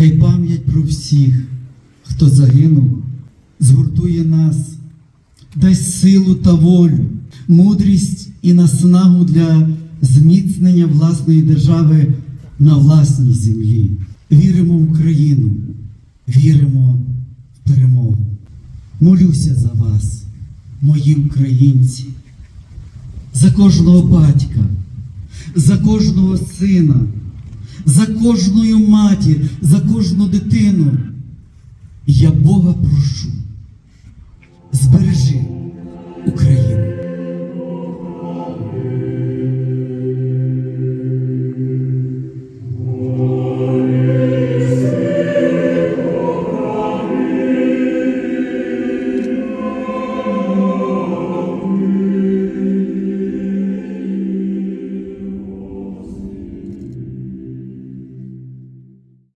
Хай пам'ять про всіх, хто загинув, згуртує нас, дасть силу та волю, мудрість і наснагу для зміцнення власної держави на власній землі. Віримо в Україну, віримо в перемогу. Молюся за вас, мої українці, за кожного батька, за кожного сина, за кожною матір, за кожну дитину. Я Бога прошу,